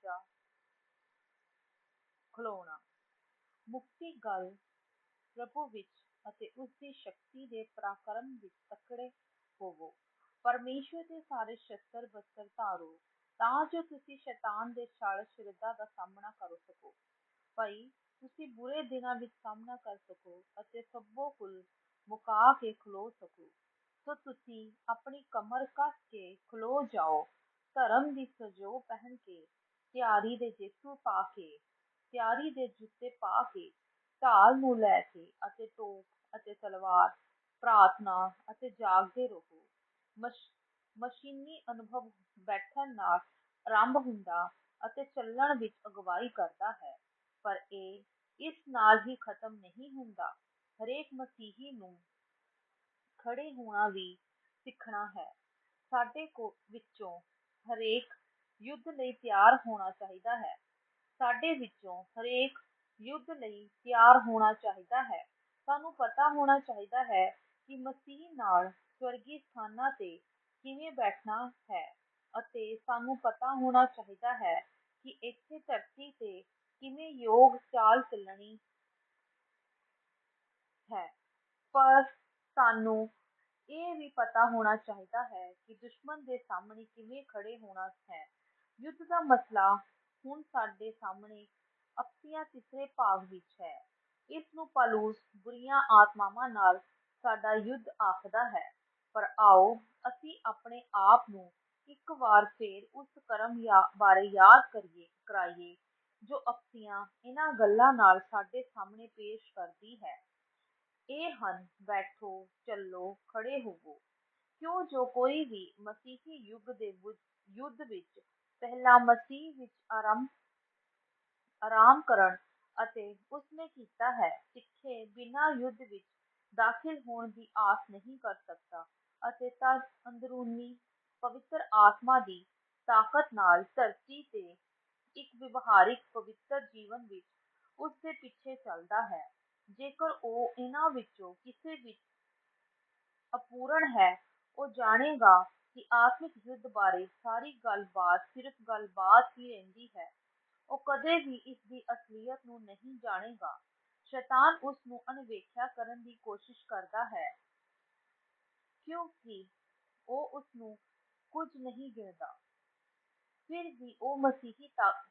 ਉੱਚਾ ਖਲੋਣਾ। ਮੁਕਤੀ ਗੱਲ ਪ੍ਰਭੂ ਵਿੱਚ ਅਤੇ ਉਸ ਦੀ ਸ਼ਕਤੀ ਦੇ ਪਰਾਕਰਮ ਵਿੱਚ ਤਕੜੇ ਹੋਵੋ। ਪਰਮੇਸ਼ਵਰ ਦੇ ਸਾਰੇ ਸ਼ਸਤਰ ਬਸਤਰ ਧਾਰੋ, ਤਾਂ ਜੋ ਤੁਸੀਂ ਸ਼ੈਤਾਨ ਦੇ ਛਲ ਸ਼ਰਧਾ ਦਾ ਸਾਹਮਣਾ ਕਰ ਸਕੋ। ਭਾਈ, ਤੁਸੀਂ ਬੁਰੇ ਦਿਨਾਂ ਵਿੱਚ ਸਾਹਮਣਾ ਕਰ ਸਕੋ ਅਤੇ ਸਭੋ ਕੁਲ ਮੁਕਾ ਕੇ ਖਲੋ ਸਕੋ। ਸੋ ਤੁਸੀਂ ਆਪਣੀ ਕਮਰ ਕੱਸ ਕੇ ਖਲੋ ਜਾਓ। ਧਰਮ ਦੀ ਸਜੋ ਪਹਿਨ ਕੇ ਤਿਆਰੀ ਦੇ ਜੇਸੂ ਪਾ ਕੇ, ਤਿਆਰੀ ਦੇ ਜੁੱਤੇ ਪਾ ਕੇ, ਢਾਲ ਨੂੰ ਲੈ ਕੇ ਅਤੇ ਟੋਪ ਅਤੇ ਤਲਵਾਰ ਪ੍ਰਾਰਥਨਾ ਅਤੇ ਜਾਗਦੇ ਰਹੋ। ਮਸ਼, ਮਸ਼ੀਨੀ ਅਨੁਭਵ ਬੈਠਣ ਨਾਲ ਆਰੰਭ ਹੁੰਦਾ ਅਤੇ ਚੱਲਣ ਵਿੱਚ ਅਗਵਾਈ ਕਰਦਾ ਹੈ। ਪਰ ਇਹ ਇਸ ਨਾਲ ਹੀ ਖਤਮ ਨਹੀਂ ਹੁੰਦਾ। ਹਰੇਕ ਮਸੀਹੀ ਨੂੰ ਖੜੇ ਹੋਣਾ ਵੀ ਸਿੱਖਣਾ ਹੈ। ਸਾਡੇ ਕੋ ਵਿੱਚੋਂ ਹਰੇਕ ਯੁੱਧ ਲਈ ਤਿਆਰ ਹੋਣਾ ਚਾਹੀਦਾ ਹੈ। ਸਾਡੇ ਵਿੱਚੋਂ ਹਰੇਕ ਯੁੱਧ ਲਈ ਤਿਆਰ ਹੋਣਾ ਚਾਹੀਦਾ ਹੈ। ਸਾਨੂੰ ਪਤਾ ਹੋਣਾ ਚਾਹੀਦਾ ਹੈ ਕਿ ਮਸੀਹ ਨਾਲ ਸਵਰਗੀ ਸਥਾਨਾਂ ਤੇ ਕਿਵੇਂ ਬੈਠਣਾ ਹੈ ਅਤੇ ਸਾਨੂੰ ਪਤਾ ਹੋਣਾ ਚਾਹੀਦਾ ਹੈ ਕਿ ਇੱਥੇ ਧਰਤੀ ਤੇ ਕਿਵੇਂ ਯੋਗ ਚਾਲ ਚੱਲਣੀ ਹੈ। ਪਰ ਸਾਨੂੰ ਇਹ ਵੀ ਪਤਾ ਹੋਣਾ ਚਾਹੀਦਾ ਹੈ ਕਿ ਦੁਸ਼ਮਣ ਦੇ ਸਾਹਮਣੇ ਕਿਵੇਂ ਖੜੇ ਹੋਣਾ ਹੈ। ਯੁੱਧ ਦਾ ਮਸਲਾ ਹੁਣ ਸਾਡੇ ਸਾਹਮਣੇ ਅਪਸੀਆਂ ਤੀਸਰੇ ਭਾਗ ਵਿੱਚ ਹੈ। ਇਸ ਨੂੰ ਪਾਲੂਸ ਬੁਰੀਆਂ ਆਤਮਾਵਾਂ ਨਾਲ ਸਾਡਾ ਯੁੱਧ ਆਖਦਾ ਹੈ। ਪਰ ਆਓ ਅਸੀਂ ਆਪਣੇ ਆਪ ਨੂੰ ਇੱਕ ਵਾਰ ਫੇਰ ਉਸ ਕਰਮ ਬਾਰੇ ਯਾਦ ਕਰੀਏ, ਕਰਾਈਏ, ਜੋ ਅਪਸੀਆਂ ਇਹਨਾਂ ਗੱਲਾਂ ਨਾਲ ਸਾਡੇ ਸਾਹਮਣੇ ਪੇਸ਼ ਕਰਦੀ ਹੈ। ਇਹ ਹਨ, ਬੈਠੋ, ਚੱਲੋ, ਖੜੇ ਹੋਵੋ। ਕਿਉਂ ਜੋ ਕੋਈ ਵੀ ਮਸੀਹੀ ਯੁੱਗ ਦੇ ਯੁੱਧ ਵਿੱਚ ਪਹਿਲਾਂ ਮਸੀਹ ਵਿੱਚ ਆਰੰਭ, ਆਰਾਮ ਕਰਨ ਅਤੇ ਉਸਨੇ ਕੀਤਾ ਹੈ, ਸਿੱਖੇ ਬਿਨਾਂ ਯੁੱਧ ਵਿੱਚ ਦਾਖਲ ਹੋਣ ਦੀ ਆਸ ਨਹੀਂ ਕਰ ਸਕਦਾ ਅਤੇ ਤਦ ਅੰਦਰੂਨੀ ਪਵਿੱਤਰ ਆਤਮਾ ਦੀ ਤਾਕਤ ਨਾਲ ਧਰਤੀ ਤੇ ਇੱਕ ਵਿਵਹਾਰਿਕ ਪਵਿੱਤਰ ਜੀਵਨ ਵਿੱਚ ਉਸ ਦੇ ਪਿੱਛੇ ਚੱਲਦਾ ਹੈ। ਜੇਕਰ ਉਹ ਇਹਨਾਂ ਵਿੱਚੋਂ ਕਿਸੇ ਵਿੱਚ ਅਪੂਰਨ ਹੈ, ਉਹ ਜਾਣੇਗਾ ਕਿ ਆਤਮਿਕ ਯੁੱਧ ਬਾਰੇ ਸਾਰੀ ਗੱਲਬਾਤ ਸਿਰਫ ਗੱਲਬਾਤ ਹੀ ਰਹਿੰਦੀ ਹੈ। ਉਹ ਕਦੇ ਵੀ ਇਸ ਦੀ ਅਸਲੀਅਤ ਨੂੰ ਨਹੀਂ ਜਾਣੇਗਾ। ਸ਼ੈਤਾਨ ਉਸ ਨੂੰ ਅਣਵੇਖਿਆ ਕਰਨ ਦੀ ਕੋਸ਼ਿਸ਼ ਕਰਦਾ ਹੈ। ਕਿਉਂਕਿ ਉਹ ਉਸ ਨੂੰ ਕੁਝ ਨਹੀਂ ਗਿਣਦਾ। ਫਿਰ ਵੀ ਉਹ ਮਸੀਹੀ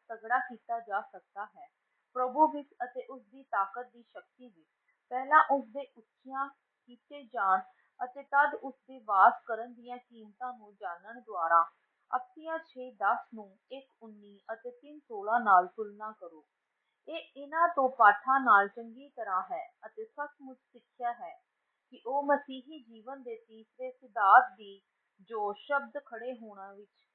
ਤਗੜਾ ਕੀਤਾ ਜਾ ਸਕਦਾ ਹੈ। ਪ੍ਰਭੂ ਵਿੱਚ ਅਤੇ ਉਸ ਦੀ ਤਾਕਤ ਦੀ ਸ਼ਕਤੀ ਵਿੱਚ। ਪਹਿਲਾਂ ਉਸ ਦੇ ਉੱਚੀਆਂ ਕੀਤੇ ਜਾਣ ਅਤੇ ਤਦ ਉਸ ਦੇ ਵਾਸ ਕਰਨ ਦੀਆਂ ਕੀਮਤਾਂ ਨੂੰ ਜਾਣਨ ਦੁਆਰਾ ਅਪਸੀਆਂ 6:10 ਨੂੰ 1:19 ਅਤੇ 3:16 ਨਾਲ ਤੁਲਨਾ ਕਰੋ। ਇਹ ਇਹਨਾਂ ਤੋਂ ਪਾਠਾਂ ਨਾਲ ਚੰਗੀ ਤਰ੍ਹਾਂ ਹੈ ਅਤੇ ਸੱਚਮੁੱਚ ਸਿੱਖਿਆ ਹੈ ਕਿ ਉਹ ਮਸੀਹੀ ਜੀਵਨ ਦੇ ਤੀਸਰੇ ਸਿਧਾਂਤ ਦੀ ਜੋ ਸ਼ਬਦ ਖੜੇ ਹੋਣਾ ਵਿੱਚ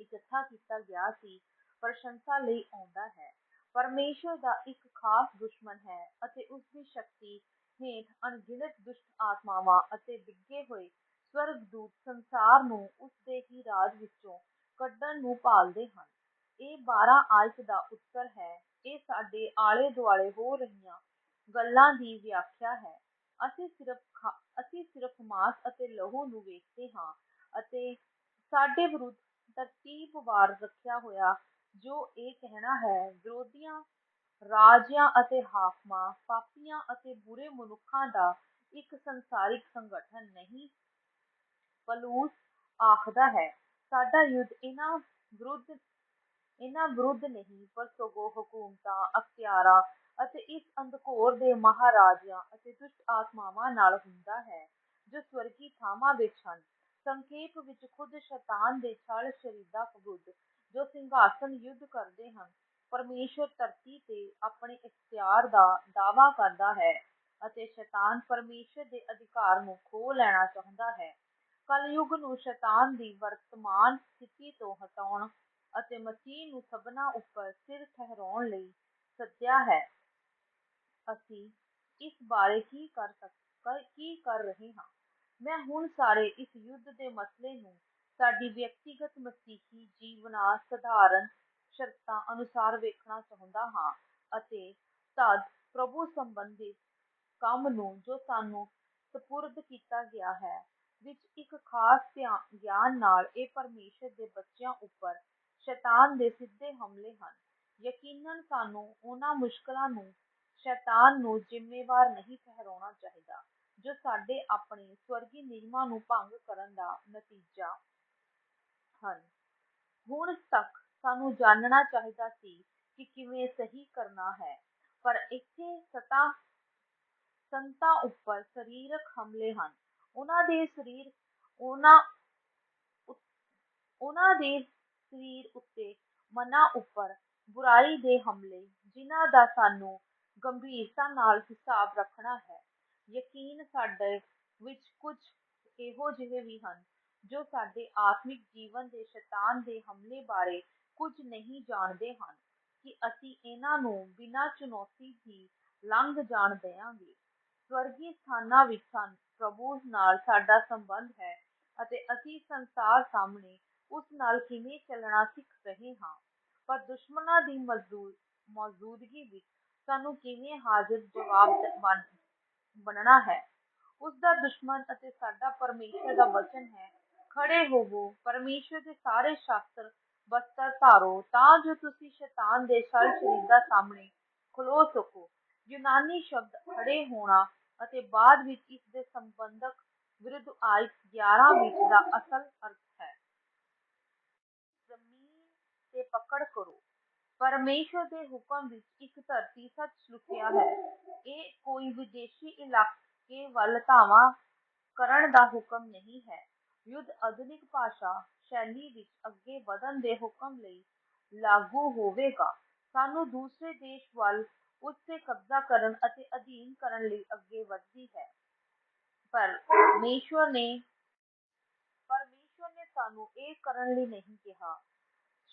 ਇਕੱਠਾ ਕੀਤਾ ਗਿਆ ਸੀ, ਪ੍ਰਸ਼ੰਸਾ ਲਈ ਆਉਂਦਾ ਹੈ। ਪਰਮੇਸ਼ਰ ਦਾ ਇੱਕ ਖਾਸ ਦੁਸ਼ਮਣ ਹੈ ਅਤੇ ਉਸ ਦੀ ਸ਼ਕਤੀ ਹੇਠ ਅਣਗਿਣਤ ਦੁਸ਼ਟ ਆਤਮਾਵਾਂ ਅਤੇ ਡਿੱਗੇ ਹੋਏ ਸਵਰਗਦੂਤ ਸੰਸਾਰ ਨੂੰ ਉਸ ਦੇ ਹੀ ਰਾਜ ਵਿੱਚੋਂ ਕੱਢਣ ਨੂੰ ਭਾਲਦੇ ਹਨ। ਇਹ 12 ਆਇਤ ਦਾ ਉੱਤਰ ਹੈ। ਇਹ ਸਾਡੇ ਆਲੇ ਦੁਆਲੇ ਹੋ ਰਹੀਆਂ ਗੱਲਾਂ ਦੀ ਵਿਆਖਿਆ ਹੈ। ਅਸੀਂ ਸਿਰਫ ਅਸੀਂ ਸਿਰਫ ਮਾਸ ਅਤੇ ਲਹੂ ਨੂੰ ਵੇਖਦੇ ਹਾਂ ਅਤੇ ਸਾਡੇ ਵਿਰੁੱਧ ਤਰਤੀਬਵਾਰ ਰੱਖਿਆ ਹੋਇਆ ਜੋ ਇਹ ਕਹਿਣਾ ਹੈ, ਵਿਰੋਧੀਆਂ ਰਾਜਿਆਂ ਅਤੇ ਹਾਕਮਾਂ, ਪਾਪੀਆਂ ਅਤੇ ਬੁਰੇ ਮਨੁੱਖਾਂ ਦਾ ਇੱਕ ਸੰਸਾਰਿਕ ਸੰਗਠਨ ਨਹੀਂ ਪਲੂਸ ਆਖਦਾ ਹੈ। ਸਾਡਾ ਯੁੱਧ ਇਹਨਾਂ ਵਿਰੁੱਧ ਇਹਨਾਂ ਵਿਰੁੱਧ ਨਹੀਂ, ਪਰ ਸਗੋਂ ਹਕੂਮਤਾਂ, ਅਖਤਿਆਰਾਂ ਅਤੇ ਇਸ ਅੰਧਕੋਰ ਦੇ ਮਹਾਰਾਜਿਆਂ ਅਤੇ ਦੁਸ਼ਟ ਆਤਮਾਵਾਂ ਨਾਲ ਹੁੰਦਾ ਹੈ, ਜੋ ਸਵਰਗੀ ਥਾਵਾਂ ਵਿੱਚ ਹਨ। ਸੰਖੇਪ ਵਿੱਚ ਖੁਦ ਸ਼ੈਤਾਨ ਦੇ ਛਲ ਸ਼ਰੀਦਾ ਵਿਰੁੱਧ ਜੋ ਸਿੰਘਾਸਨ ਯੁੱਧ ਕਰਦੇ ਹਨ ਪਰਮੇਸ਼ਰ ਧਰਤੀ ਤੇ ਆਪਣੇ ਇਖਤਿਆਰ ਦਾ ਦਾਅਵਾ ਕਰਦਾ ਹੈ ਅਤੇ ਸ਼ੈਤਾਨ ਪਰਮੇਸ਼ਰ ਦੇ ਅਧਿਕਾਰ ਨੂੰ ਖੋਹ ਲੈਣਾ ਚਾਹੁੰਦਾ ਹੈ। ਕਲਯੁਗ ਨੂੰ ਸ਼ੈਤਾਨ ਦੀ ਵਰਤਮਾਨ ਸਥਿਤੀ ਤੋਂ ਹਟਾਉਣ ਅਤੇ ਮਸੀਹ ਨੂੰ ਸਭਨਾ ਉੱਪਰ ਸਿਰ ਠਹਿਰਾਉਣ ਲਈ ਸੱਦਿਆ ਹੈ। ਅਸੀਂ ਇਸ ਬਾਰੇ ਕੀ ਕਰ ਸਕ ਕੀ ਕਰ ਰਹੇ ਹਾਂ? ਮੈਂ ਹੁਣ ਸਾਰੇ ਇਸ ਯੁੱਧ ਦੇ ਮਸਲੇ ਨੂੰ ਸਾਡੀ ਵਿਅਕਤੀਗਤ ਮਸੀਹੀ ਜੀਵਨਾ ਸਧਾਰਨ ਸ਼ਰਤਾਂ ਅਨੁਸਾਰ ਵੇਖਣਾ ਚਾਹੁੰਦਾ ਹਾਂ ਅਤੇ ਤਦ ਪ੍ਰਭੂ ਸੰਬੰਧਿਤ ਕੰਮ ਨੂੰ ਜੋ ਸਾਨੂੰ ਸਪੁਰਦ ਕੀਤਾ ਗਿਆ ਹੈ, ਵਿੱਚ ਇੱਕ ਖਾਸ ਗਿਆਨ ਨਾਲ ਇਹ ਪਰਮੇਸ਼ਰ ਦੇ ਬੱਚਿਆਂ ਉੱਪਰ ਸ਼ੈਤਾਨ ਦੇ ਸਿੱਧੇ ਹਮਲੇ ਹਨ। ਯਕੀਨਨ ਸਾਨੂੰ ਉਹਨਾਂ ਮੁਸ਼ਕਲਾਂ ਨੂੰ ਸ਼ੈਤਾਨ ਨੂੰ ਜ਼ਿੰਮੇਵਾਰ ਨਹੀਂ ਠਹਿਰਾਉਣਾ ਚਾਹੀਦਾ, ਜੋ ਸਾਡੇ ਆਪਣੇ ਸਵਰਗੀ ਨਿਯਮਾਂ ਨੂੰ ਭੰਗ ਕਰਨ ਦਾ ਨਤੀਜਾ ਹਨ। ਹੁਣ ਤੱਕ ਸਾਨੂੰ ਜਾਣਨਾ ਚਾਹੀਦਾ ਸੀ ਕਿ ਕਿਵੇਂ ਸਹੀ ਕਰਨਾ ਹੈ। ਪਰ ਇੱਥੇ ਸਤਾ, ਸੰਤਾਂ ਉੱਪਰ ਸਰੀਰਕ ਹਮਲੇ ਹਨ। ਉਹਨਾਂ ਦੇ ਸਰੀਰ, ਉਹਨਾਂ ਉਹਨਾਂ ਦੇ ਸਰੀਰ ਉੱਤੇ ਮਨਾਂ ਉੱਪਰ ਬੁਰਾਈ ਦੇ ਹਮਲੇ, ਜਿਨ੍ਹਾਂ ਦਾ ਸਾਨੂੰ ਗੰਭੀਰਤਾ ਨਾਲ ਹਿਸਾਬ ਰੱਖਣਾ ਹੈ। ਯਕੀਨ ਸਾਡੇ ਵਿੱਚ ਕੁਝ ਇਹੋ ਜਿਹੇ ਵੀ ਹਨ, ਜੋ ਸਾਡੇ ਆਤਮਿਕ ਜੀਵਨ ਦੇ ਸ਼ੈਤਾਨ ਦੇ ਹਮਲੇ ਬਾਰੇ ਕੁਝ ਨਹੀਂ ਜਾਣਦੇ ਹਨ ਕਿ ਅਸੀਂ ਇਹਨਾਂ ਨੂੰ ਬਿਨਾਂ ਚੁਣੌਤੀ ਹੀ ਲੰਘ ਜਾਣ ਦੇਵਾਂਗੇ। ਸਵਰਗੀ ਸਥਾਨਾਂ ਵਿੱਚ ਸਾਨੂੰ, ਪ੍ਰਭੂ ਨਾਲ ਸਾਡਾ ਸੰਬੰਧ ਹੈ ਅਤੇ ਅਸੀਂ ਸੰਸਾਰ ਸਾਹਮਣੇ ਉਸ ਨਾਲ ਕਿਵੇਂ ਚੱਲਣਾ ਸਿੱਖ ਰਹੇ ਹਾਂ। ਪਰ ਦੁਸ਼ਮਣਾਂ ਦੀ ਮੌਜੂਦਗੀ ਵਿੱਚ ਸਾਨੂੰ ਕਿਵੇਂ ਹਾਜ਼ਰ ਜਵਾਬ ਬਣ, ਬਣਨਾ ਹੈ? ਉਸ ਦਾ ਦੁਸ਼ਮਣ ਅਤੇ ਸਾਡਾ ਪਰਮੇਸ਼ਰ ਦਾ ਵਚਨ ਹੈ, ਖੜੇ ਹੋਵੋ, ਪਰਮੇਸ਼ਰ ਦੇ ਸਾਰੇ ਸ਼ਾਸਤਰ ਬਸਤਰ ਧਾਰੋ, ਤਾਂ ਜੋ ਤੁਸੀਂ ਸ਼ੈਤਾਨ ਦੇ ਛਲ ਛਰੀਦਾ ਸਾਹਮਣੇ ਖਲੋ ਸਕੋ। ਯੂਨਾਨੀ ਸ਼ਬਦ ਖੜੇ ਹੋਣਾ ਅਤੇ ਬਾਅਦ ਵਿੱਚ ਇਸ ਦੇ ਸੰਬੰਧਕ ਵਿਰੁੱਧ ਆਇਤ 11 ਵਿੱਚ ਦਾ ਅਸਲ ਅਰਥ ਹੈ। ਜ਼ਮੀਨ ਤੇ ਪਕੜ ਕਰੋ। ਪਰਮੇਸ਼ਰ ਦੇ ਹੁਕਮ ਵਿੱਚ ਇੱਕ ਧਰਤੀ ਸੱਚ ਲੁਕਿਆ ਹੈ। ਇਹ ਕੋਈ ਵਿਦੇਸ਼ੀ ਇਲਾਕੇ ਵੱਲ ਧਾਵਾ ਕਰਨ ਦਾ ਹੁਕਮ ਨਹੀਂ ਹੈ। ਯੁੱਧ ਆਧੁਨਿਕ ਭਾਸ਼ਾ ਸ਼ੈਲੀ ਵਿੱਚ ਅੱਗੇ ਵਧਣ ਦੇ ਹੁਕਮ ਲਈ ਲਾਗੂ ਹੋਵੇਗਾ। ਸਾਨੂੰ ਦੂਸਰੇ ਦੇਸ਼ ਵੱਲ ਉਸ ਤੇ ਕਬਜ਼ਾ ਕਰਨ ਅਤੇ ਅਧੀਨ ਕਰਨ ਲਈ ਅੱਗੇ ਵਧਦੀ ਹੈ। ਪਰ ਪਰਮੇਸ਼ਵਰ ਨੇ ਪਰਮੇਸ਼ਵਰ ਨੇ ਸਾਨੂੰ ਇਹ ਕਰਨ ਲਈ ਨਹੀਂ ਕਿਹਾ।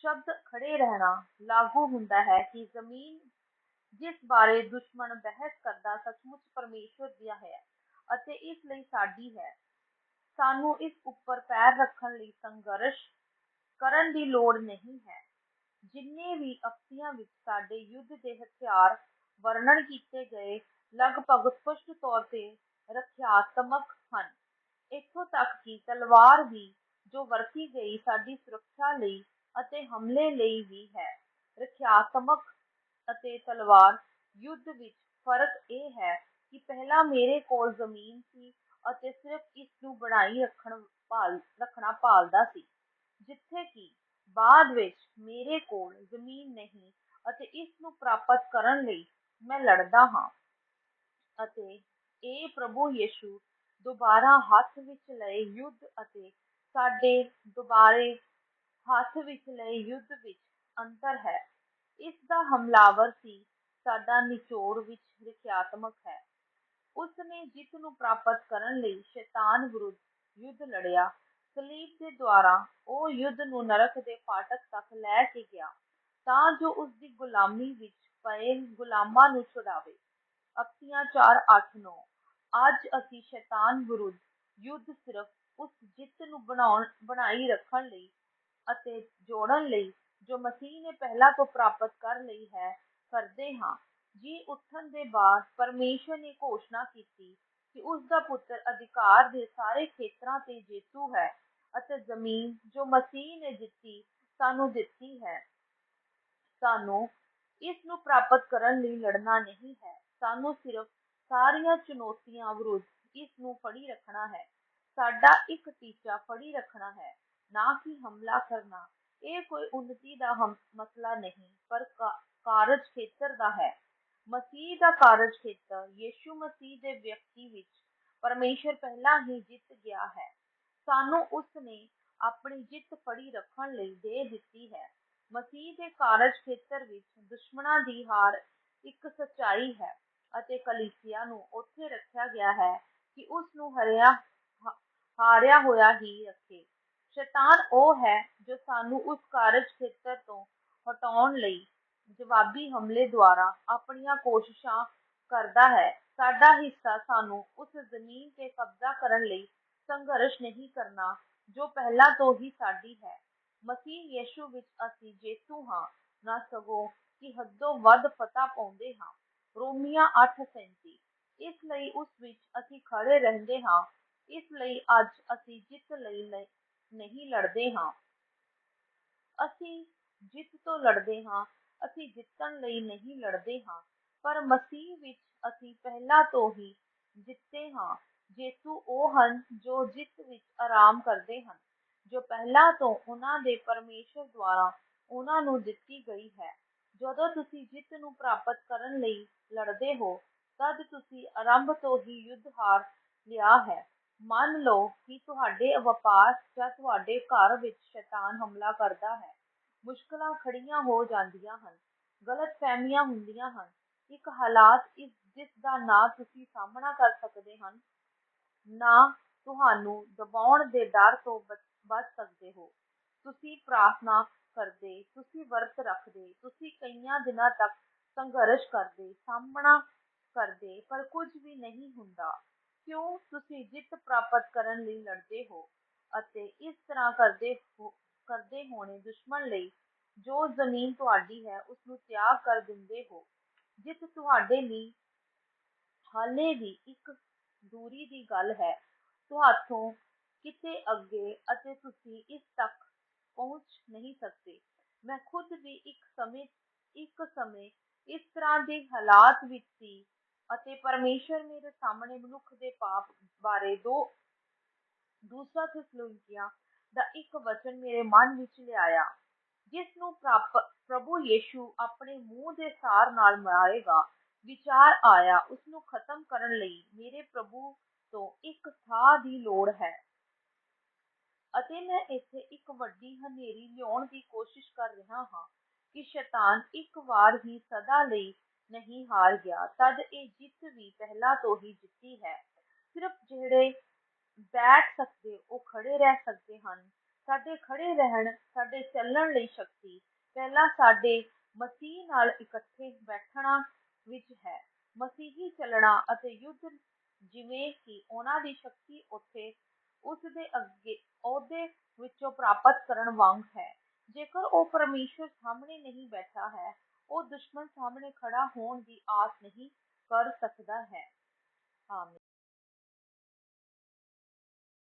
ਸ਼ਬਦ ਖੜੇ ਰਹਿਣਾ ਲਾਗੂ ਹੁੰਦਾ ਹੈ ਕਿ ਜ਼ਮੀਨ ਜਿਸ ਬਾਰੇ ਦੁਸ਼ਮਣ ਬਹਿਸ ਕਰਦਾ ਸੱਚਮੁੱਚ ਪਰਮੇਸ਼ਵਰ ਦੀ ਹੈ ਅਤੇ ਇਸ ਲਈ ਸਾਡੀ ਹੈ। ਸਾਨੂੰ ਇਸ ਉੱਪਰ ਪੈਰ ਰੱਖਣ ਲਈ ਸੰਘਰਸ਼ ਕਰਨ ਦੀ ਲੋੜ ਨਹੀਂ ਹੈ। ਜਿੰਨੇ ਵੀ ਅਕਤੀਆਂ ਵਿੱਚ ਸਾਡੇ ਯੁੱਧ ਦੇ ਹਥਿਆਰ ਵਰਣਨ ਕੀਤੇ ਗਏ ਲਗਭਗ ਸਪਸ਼ਟ ਤੌਰ ਤੇ ਰੱਖਿਆਤਮਕ ਹਨ। ਇੱਥੋਂ ਤੱਕ ਕਿ ਤਲਵਾਰ ਵੀ ਜੋ ਵਰਤੀ ਗਈ ਸਾਡੀ ਸੁਰੱਖਿਆ ਲਈ ਅਤੇ ਹਮਲੇ ਲਈ ਵੀ ਹੈ। ਰੱਖਿਆਤਮਕ ਅਤੇ ਤਲਵਾਰ ਯੁੱਧ ਵਿੱਚ ਫ਼ਰਕ ਇਹ ਹੈ ਕਿ ਪਹਿਲਾਂ ਮੇਰੇ ਕੋਲ ਜ਼ਮੀਨ ਸੀ ਅਤੇ ਸਿਰਫ ਇਸ ਨੂੰ ਬਣਾਈ ਰੱਖਣ ਭਾਲ, ਰੱਖਣਾ ਭਾਲਦਾ ਸੀ, ਜਿੱਥੇ ਕਿ ਬਾਅਦ ਵਿੱਚ ਮੇਰੇ ਕੋਲ ਜ਼ਮੀਨ ਨਹੀਂ ਅਤੇ ਇਸ ਨੂੰ ਪ੍ਰਾਪਤ ਕਰਨ ਲਈ ਮੈਂ ਲੜਦਾ ਹਾਂ। ਅਤੇ ਇਹ ਪ੍ਰਭੂ ਯਿਸੂ ਦੁਬਾਰਾ ਹੱਥ ਵਿੱਚ ਲਏ ਯੁੱਧ ਅਤੇ ਸਾਡੇ ਦੁਬਾਰੇ ਹੱਥ ਵਿੱਚ ਲਏ ਯੁੱਧ ਵਿੱਚ ਅੰਤਰ ਹੈ। ਇਸ ਦਾ ਹਮਲਾਵਰ ਸੀ ਸਾਡਾ ਨਿਚੋੜ ਵਿੱਚ ਰੱਖਿਆਤਮਕ ਹੈ। ਉਸਨੇ ਜਿੱਤ ਨੂੰ ਪ੍ਰਾਪਤ ਕਰਨ ਲਈ ਸ਼ੈਤਾਨ ਵਿਰੁੱਧ ਯੁੱਧ ਲੜਿਆ। ਸਲੀਬ ਦੇ ਦੁਆਰਾ ਉਹ ਯੁੱਧ ਨੂੰ ਨਰਕ ਦੇ ਫਾਟਕ ਤੱਕ ਲੈ ਕੇ ਗਿਆ, ਤਾਂ ਜੋ ਉਸ ਦੀ ਗੁਲਾਮੀ ਵਿੱਚ ਪਏ ਗੁਲਾਮਾਂ ਨੂੰ ਛੁਡਾਵੇ। ਅਕਤੀਆਂ 4:8-9 ਅੱਜ ਅਸੀਂ ਸ਼ੈਤਾਨ ਵਿਰੁੱਧ ਯੁੱਧ ਸਿਰਫ ਉਸ ਜਿੱਤ ਨੂੰ ਬਣਾਉਣ, ਬਣਾਈ ਰੱਖਣ ਲਈ ਅਤੇ ਜੋੜਨ ਲਈ ਜੋ ਮਸੀਹ ਨੇ ਪਹਿਲਾਂ ਤੋਂ ਪ੍ਰਾਪਤ ਕਰ ਲਈ ਹੈ, ਕਰਦੇ ਹਾਂ। ਜੀ ਉੱਠਣ ਦੇ ਬਾਅਦ ਪਰਮੇਸ਼ਰ ਨੇ ਘੋਸ਼ਣਾ ਕੀਤੀ ਕਿ ਉਸ ਦਾ ਪੁੱਤਰ ਅਧਿਕਾਰ ਦੇ ਸਾਰੇ ਖੇਤਰਾਂ ਤੇ ਜੇਤੂ ਹੈ ਅਤੇ ਜ਼ਮੀਨ ਜੋ ਮਸੀਹ ਨੇ ਦਿੱਤੀ, ਸਾਨੂੰ ਦਿੱਤੀ ਹੈ। ਸਾਨੂੰ ਇਸ ਨੂੰ ਪ੍ਰਾਪਤ ਕਰਨ ਲਈ ਲੜਨਾ ਨਹੀਂ ਹੈ। ਸਾਨੂੰ ਸਿਰਫ ਸਾਰੀਆਂ ਚੁਣੌਤੀਆਂ ਵਿਰੁੱਧ ਇਸ ਨੂੰ ਫੜੀ ਰੱਖਣਾ ਹੈ। ਸਾਡਾ ਇੱਕ ਟੀਚਾ ਫੜੀ ਰੱਖਣਾ ਹੈ, ਨਾ ਕਿ ਹਮਲਾ ਕਰਨਾ। ਇਹ ਕੋਈ ਉન્નਤੀ ਦਾ ਮਸਲਾ ਨਹੀਂ, ਪਰ ਕਾਰਜ ਖੇਤਰ ਦਾ ਹੈ। ਮਸੀਹ ਦਾ ਕਾਰਜ ਖੇਤਰ ਯਿਸੂ ਮਸੀਹ ਦੇ ਵਿਅਕਤੀ ਵਿੱਚ ਪਰਮੇਸ਼ਰ ਪਹਿਲਾਂ ਹੀ ਜਿੱਤ ਗਿਆ ਹੈ। ਸਾਨੂੰ ਉਸ ਨੇ ਆਪਣੀ ਜਿੱਤ ਫੜੀ ਰੱਖਣ ਲਈ ਦੇ ਦਿੱਤੀ ਹੈ। ਮਸੀਹ ਦੇ ਕਾਰਜ ਖੇਤਰ ਵਿੱਚ ਦੁਸ਼ਮਣਾਂ ਦੀ ਹਾਰ ਇੱਕ ਸੱਚਾਈ ਹੈ ਅਤੇ ਕਲੀਸਿਆ ਨੂੰ ਉੱਥੇ ਰੱਖਿਆ ਗਿਆ ਹੈ ਕਿ ਉਸ ਨੂੰ ਹਰਿਆ ਹਾਰਿਆ ਹੋਇਆ ਹੀ ਰੱਖੇ। ਸ਼ੈਤਾਨ ਉਹ ਹੈ ਜੋ ਸਾਨੂੰ ਉਸ ਕਾਰਜ ਖੇਤਰ ਤੋਂ ਹਟਾਉਣ ਲਈ ਜਵਾਬੀ ਹਮਲੇ ਦੁਆਰਾ ਆਪਣੀਆਂ ਕੋਸ਼ਿਸ਼ਾਂ ਕਰਦਾ ਹੈ। ਸਾਡਾ ਹਿੱਸਾ ਸਾਨੂੰ ਉਸ ਜ਼ਮੀਨ ਤੇ ਕਬਜ਼ਾ ਕਰਨ ਲਈ ਸੰਘਰਸ਼ ਨਹੀਂ ਕਰਨਾ, ਜੋ ਪਹਿਲਾਂ ਤੋਂ ਹੀ ਸਾਡੀ ਹੈ। ਮਸੀਹ ਯਿਸੂ ਵਿੱਚ ਅਸੀਂ ਜੇਤੂ ਹਾਂ। ਨਾ ਸਗੋਂ ਕਿ ਹੱਦੋਂ ਵੱਧ ਫਤਹ ਪਾਉਂਦੇ ਹਾਂ। ਰੋਮੀਆਂ 8:37 ਇਸ ਲਈ ਉਸ ਵਿੱਚ ਅਸੀਂ ਖੜੇ ਰਹਿੰਦੇ ਹਾਂ। ਇਸ ਲਈ ਅੱਜ ਅਸੀਂ ਜਿੱਤ ਲਈ ਨਹੀਂ ਲੜਦੇ ਹਾਂ। ਅਸੀਂ ਜਿੱਤ ਤੋਂ ਲੜਦੇ ਹਾਂ। ਅਸੀਂ ਜਿੱਤਣ ਲਈ ਨਹੀਂ ਲੜਦੇ ਹਾਂ, ਪਰ ਮਸੀਹ ਵਿੱਚ ਅਸੀਂ ਪਹਿਲਾਂ ਤੋਂ ਹੀ ਜਿੱਤੇ ਹਾਂ। ਯਿਸੂ ਉਹ ਹਨ ਜੋ ਜਿੱਤ ਵਿੱਚ ਆਰਾਮ ਕਰਦੇ ਹਨ, ਜੋ ਪਹਿਲਾਂ ਤੋਂ ਉਹਨਾਂ ਦੇ ਪਰਮੇਸ਼ਰ ਦੁਆਰਾ ਉਹਨਾਂ ਨੂੰ ਦਿੱਤੀ ਗਈ ਹੈ। ਜਦੋਂ ਤੁਸੀਂ ਜਿੱਤ ਨੂੰ ਪ੍ਰਾਪਤ ਕਰਨ ਲਈ ਲੜਦੇ ਹੋ, ਤਦ ਤੁਸੀਂ ਆਰੰਭ ਤੋਂ ਹੀ ਯੁੱਧ ਹਾਰ ਲਿਆ ਹੈ। ਮੰਨ ਲਓ ਕਿ ਤੁਹਾਡੇ ਵਪਾਰ ਜਾਂ ਤੁਹਾਡੇ ਘਰ ਵਿੱਚ ਸ਼ੈਤਾਨ ਹਮਲਾ ਕਰਦਾ ਹੈ। ਮੁਸ਼ਕਲਾਂ ਖੜੀਆਂ ਹੋ ਜਾਂਦੀਆਂ ਹਨ ਗਲਤਫਹਿਮੀਆਂ ਹੁੰਦੀਆਂ ਹਨ। ਇੱਕ ਹਾਲਾਤ ਇਸ ਜਿਸ ਦਾ ਨਾ ਤੁਸੀਂ ਸਾਹਮਣਾ ਕਰ ਸਕਦੇ ਹਨ, ਨਾ ਤੁਹਾਨੂੰ ਦਬਾਉਣ ਦੇ ਡਰ ਤੋਂ ਬਚ ਸਕਦੇ ਹੋ। ਤੁਸੀਂ ਪ੍ਰਾਰਥਨਾ ਕਰਦੇ, ਤੁਸੀਂ ਵਰਤ ਰੱਖਦੇ, ਤੁਸੀਂ ਕਈਆਂ ਦਿਨਾਂ ਤੱਕ ਸੰਘਰਸ਼ ਕਰਦੇ, ਸਾਹਮਣਾ ਕਰਦੇ, ਪਰ ਕੁਝ ਵੀ ਨਹੀਂ ਹੁੰਦਾ। ਕਿਉਂ? ਤੁਸੀਂ ਜਿੱਤ ਪ੍ਰਾਪਤ ਕਰਨ ਲਈ ਲੜਦੇ ਹੋ ਅਤੇ ਇਸ ਤਰ੍ਹਾਂ ਕਰਦੇ ਹੋ ਕਰਦੇ ਹੋਣੇ ਦੁਸ਼ਮਣ ਲਈ ਜੋ ਜ਼ਮੀਨ ਤੁਹਾਡੀ ਹੈ ਉਸ ਤਿਆਗ ਕਰ ਦਿੰਦੇ ਹੋ। ਜਿੱਤ ਤੁਹਾਡੇ ਲਈ ਹਾਲੇ ਵੀ ਇੱਕ ਦੂਰੀ ਦੀ ਗੱਲ ਹੈ, ਤੁਹਾਥੋਂ ਕਿਤੇ ਅੱਗੇ ਅਤੇ ਤੁਸੀਂ ਇਸ ਤੱਕ ਪਹੁੰਚ ਨਹੀਂ ਸਕਦੇ। ਮੈਂ ਖੁਦ ਵੀ ਇੱਕ ਸਮੇਂ ਇੱਕ ਸਮੇਂ ਇਸ ਤਰ੍ਹਾਂ ਦੇ ਹਾਲਾਤ ਵਿੱਚ ਸੀ ਅਤੇ ਪਰਮੇਸ਼ਰ ਮੇਰੇ ਸਾਹਮਣੇ ਮਨੁੱਖ ਦੇ ਪਾਪ ਬਾਰੇ ਦੋ, ਦੂਸਰਾ ਥੈਸਲੋਨੀਕੀਆਂ ਦਾ ਇੱਕ ਵਚਨ ਮੇਰੇ ਮਨ ਵਿੱਚ ਲਿਆਇਆ, ਜਿਸ ਨੂੰ ਪ੍ਰਭੂ ਯੀਸ਼ੂ ਆਪਣੇ ਮੂੰਹ ਦੇ ਸਾਰ ਨਾਲ ਮਾਰੇਗਾ ਵਿਚਾਰ ਆਇਆ ਉਸ ਨੂੰ ਖਤਮ ਕਰਨ ਲਈ ਮੇਰੇ ਪ੍ਰਭੂ ਤੋਂ ਇੱਕ ਥਾਂ ਦੀ ਲੋੜ ਹੈ। ਅਤੇ ਮੈਂ ਇੱਥੇ ਇੱਕ ਵੱਡੀ ਹਨੇਰੀ ਲਿਆਉਣ ਦੀ ਕੋਸ਼ਿਸ਼ ਕਰ ਰਿਹਾ ਹਾਂ ਕਿ ਸ਼ੈਤਾਨ ਇੱਕ ਵਾਰ ਹੀ ਸਦਾ ਲਈ ਨਹੀਂ ਹਾਰ ਗਿਆ। ਤਦ ਇਹ ਜਿੱਤ ਵੀ ਪਹਿਲਾਂ ਤੋਂ ਹੀ ਜਿੱਤੀ ਹੈ। ਸਿਰਫ ਜਿਹੜੇ ਬੈਠ ਸਕਦੇ, ਉਹ ਖੜੇ ਰਹਿ ਸਕਦੇ ਹਨ। ਸਾਡੇ ਖੜੇ ਰਹਿਣ ਸਾਡੇ ਚੱਲਣ ਲਈ ਸ਼ਕਤੀ ਪਹਿਲਾਂ ਸਾਡੇ ਮਸੀਹ ਨਾਲ ਇਕੱਠੇ ਬੈਠਣਾ ਵਿੱਚ ਹੈ। ਮਸੀਹੀ ਚੱਲਣਾ ਅਤੇ ਯੁੱਧ ਜਿਵੇਂ ਕਿ ਉਹਨਾਂ ਦੀ ਸ਼ਕਤੀ ਉੱਥੇ ਉਸ ਦੇ ਅੱਗੇ ਅਹੁਦੇ ਵਿੱਚੋਂ ਪ੍ਰਾਪਤ ਕਰਨ ਵਾਂਗ ਹੈ। ਜੇਕਰ ਉਹ ਪਰਮੇਸ਼ਰ ਸਾਹਮਣੇ ਨਹੀਂ ਬੈਠਾ ਹੈ, ਉਹ ਦੁਸ਼ਮਣ ਸਾਹਮਣੇ ਖੜਾ ਹੋਣ ਦੀ ਆਸ ਨਹੀਂ ਕਰ ਸਕਦਾ ਹੈ। ਆਮੀਨ।